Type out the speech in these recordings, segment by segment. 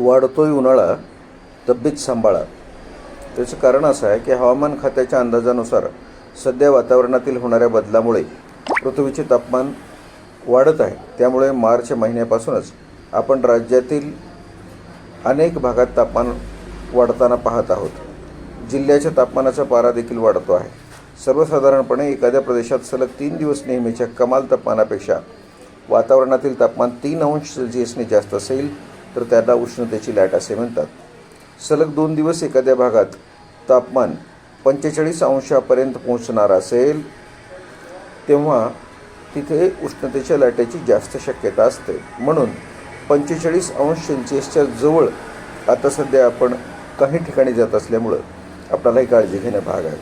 वाढतोय उन्हाळा तब्येत सांभाळा. त्याचं कारण असं आहे की हवामान खात्याच्या अंदाजानुसार सध्या वातावरणातील होणाऱ्या बदलामुळे पृथ्वीचे तापमान वाढत आहे. त्यामुळे मार्च महिन्यापासूनच आपण राज्यातील अनेक भागात तापमान वाढताना पाहत आहोत. जिल्ह्याच्या तापमानाचा पारा देखील वाढतो आहे. सर्वसाधारणपणे एखाद्या प्रदेशात सलग तीन दिवस नेहमीच्या कमाल तापमानापेक्षा वातावरणातील तापमान तीन अंश सेल्सिअसने जास्त असेल तर त्याला उष्णतेची लाट असे म्हणतात. सलग दोन दिवस एखाद्या भागात तापमान पंचेचाळीस अंशापर्यंत पोहोचणार असेल तेव्हा तिथे उष्णतेच्या लाटेची जास्त शक्यता असते. म्हणून पंचेचाळीस अंश सेल्सिअसच्या जवळ आता सध्या आपण काही ठिकाणी जात असल्यामुळं आपल्यालाही काळजी घेणं भाग आहे.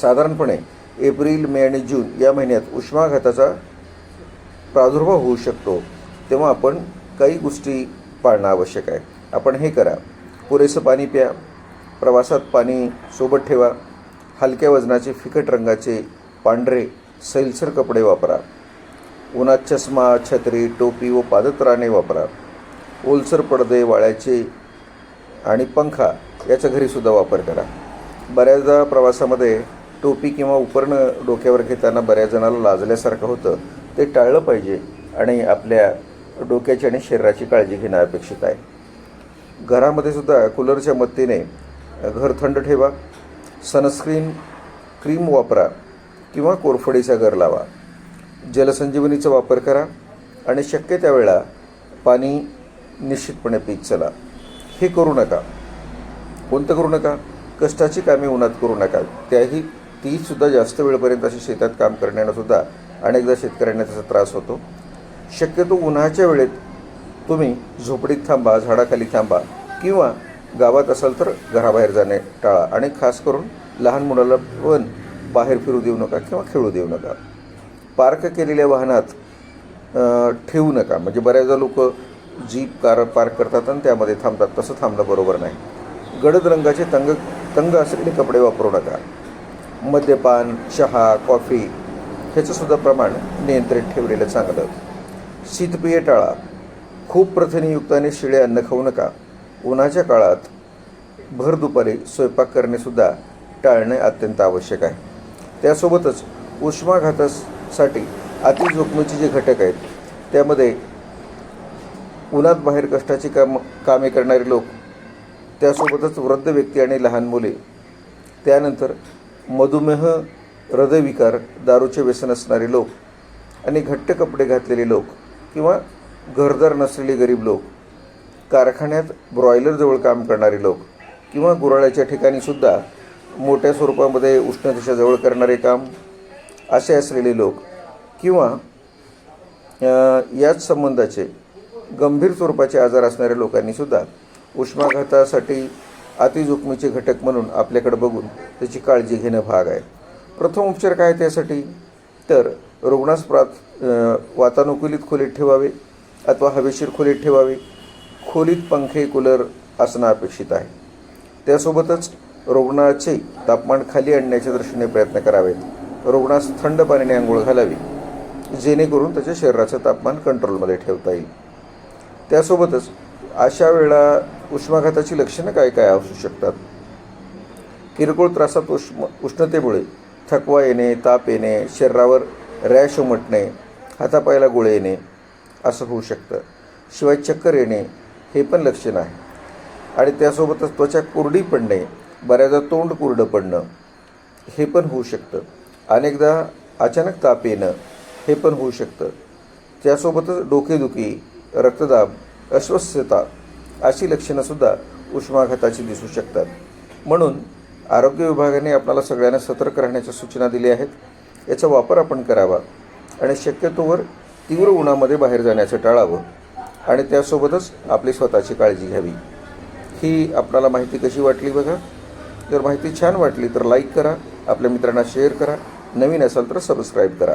साधारणपणे एप्रिल मे आणि जून या महिन्यात उष्माघाताचा प्रादुर्भाव होऊ शकतो. तेव्हा आपण काही गोष्टी पाळणं आवश्यक आहे. आपण हे करा. पुरेसं पाणी प्या. प्रवासात पाणी सोबत ठेवा. हलक्या वजनाचे फिकट रंगाचे पांढरे सैलसर कपडे वापरा. उन्हात चष्मा छत्री टोपी व पादत्राणे वापरा. ओलसर पडदे वाळ्याचे आणि पंखा याचा घरीसुद्धा वापर करा. बऱ्याचदा प्रवासामध्ये टोपी किंवा उपरणं डोक्यावर घेताना बऱ्याच जणाला लाजल्यासारखं होतं. ते टाळलं पाहिजे आणि आपल्या डोक्याची आणि शरीराची काळजी घेणं अपेक्षित आहे. घरामध्ये सुद्धा कूलरच्या मदतीने घर थंड ठेवा सनस्क्रीन क्रीम वापरा किंवा कोरफडीचा घर लावा. जलसंजीवनीचा वापर करा आणि शक्य त्यावेळा पाणी निश्चितपणे पीत चला. हे करू नका. कोणतं करू नका? कष्टाची कामे उन्हात करू नका. त्याही तीसुद्धा जास्त वेळपर्यंत अशी शेतात काम करण्यानं सुद्धा अनेकदा शेतकऱ्यांना त्याचा त्रास होतो. शक्यतो उन्हाच्या वेळेत तुम्ही झोपडीत थांबा झाडाखाली थांबा किंवा गावात असाल तर घराबाहेर जाणे टाळा आणि खास करून लहान मुलाला पण बाहेर फिरू देऊ नका किंवा खेळू देऊ नका. पार्क केलेल्या वाहनात ठेवू नका. म्हणजे बऱ्याचदा लोक जीप कार पार्क करतात आणि त्यामध्ये थांबतात. तसं थांबणं बरोबर नाही. गडद रंगाचे तंग तंग असलेले कपडे वापरू नका. मद्यपान चहा कॉफी ह्याचंसुद्धा प्रमाण नियंत्रित ठेवलेलं चांगलं. शीतपेय टाळा. खूप प्रथिनयुक्त आणि शिळे अन्न खाऊ नका. उन्हाच्या काळात भर दुपारी स्वयंपाक करणेसुद्धा टाळणे अत्यंत आवश्यक आहे. त्यासोबतच उष्माघातासाठी अतिजोखमीचे जे घटक आहेत त्यामध्ये उन्हात बाहेर कष्टाची काम कामे करणारे लोक त्यासोबतच वृद्ध व्यक्ती आणि लहान मुले त्यानंतर मधुमेह हृदयविकार दारूचे व्यसन असणारे लोक आणि घट्ट कपडे घातलेले लोक किंवा घरदार नसलेले गरीब लोक कारखान्यात ब्रॉयलरजवळ काम करणारे लोक किंवा गुराळ्याच्या ठिकाणीसुद्धा मोठ्या स्वरूपामध्ये उष्णतेच्या जवळ करणारे काम असे असलेले लोक किंवा याच संबंधाचे गंभीर स्वरूपाचे आजार असणाऱ्या लोकांनीसुद्धा उष्माघातासाठी अतिजोखमीचे घटक म्हणून आपल्याकडे बघून त्याची काळजी घेणं भाग आहे. प्रथम उपचार काय त्यासाठी? तर रुग्णास प्रात वातानुकूलित खोलीत ठेवावे अथवा हवेशीर खोलीत ठेवावे. खोलीत पंखे कूलर असणं अपेक्षित आहे. त्यासोबतच रुग्णाचे तापमान खाली आणण्याच्या दृष्टीने प्रयत्न करावेत. रुग्णास थंड पाण्याने आंघोळ घालावी जेणेकरून त्याच्या शरीराचं तापमान कंट्रोलमध्ये ठेवता येईल. त्यासोबतच अशा वेळा उष्माघाताची लक्षणं काय काय असू शकतात? किरकोळ त्रासात उष्म उष्णतेमुळे थकवा येणे ताप येणे शरीरावर रॅश उमटणे हातापायला गोळे येणे असं होऊ शकतं. शिवाय चक्कर येणे हे पण लक्षण आहे आणि त्यासोबतच त्वचा कोरडी पडणे बऱ्याचदा तोंड कोरडं पडणं हे पण होऊ शकतं. अनेकदा अचानक ताप येणं हे पण होऊ शकतं. त्यासोबतच डोकेदुखी रक्तदाब अस्वस्थता अशी लक्षणंसुद्धा उष्माघाताची दिसू शकतात. म्हणून आरोग्य विभागाने आपल्याला सगळ्यांना सतर्क राहण्याच्या सूचना दिल्या आहेत. याचा वापर आपण करावा. आणि शक्यतोवर तीव्र उन्हामध्ये बाहेर जाण्याचं टाळावं. आणि त्यासोबतच आपली स्वतःची काळजी घ्यावी. ही आपणाला माहिती कशी वाटली बघा? जर माहिती छान वाटली तर लाईक करा. आपल्या मित्रांना शेअर करा. नवीन असाल तर सबस्क्राईब करा.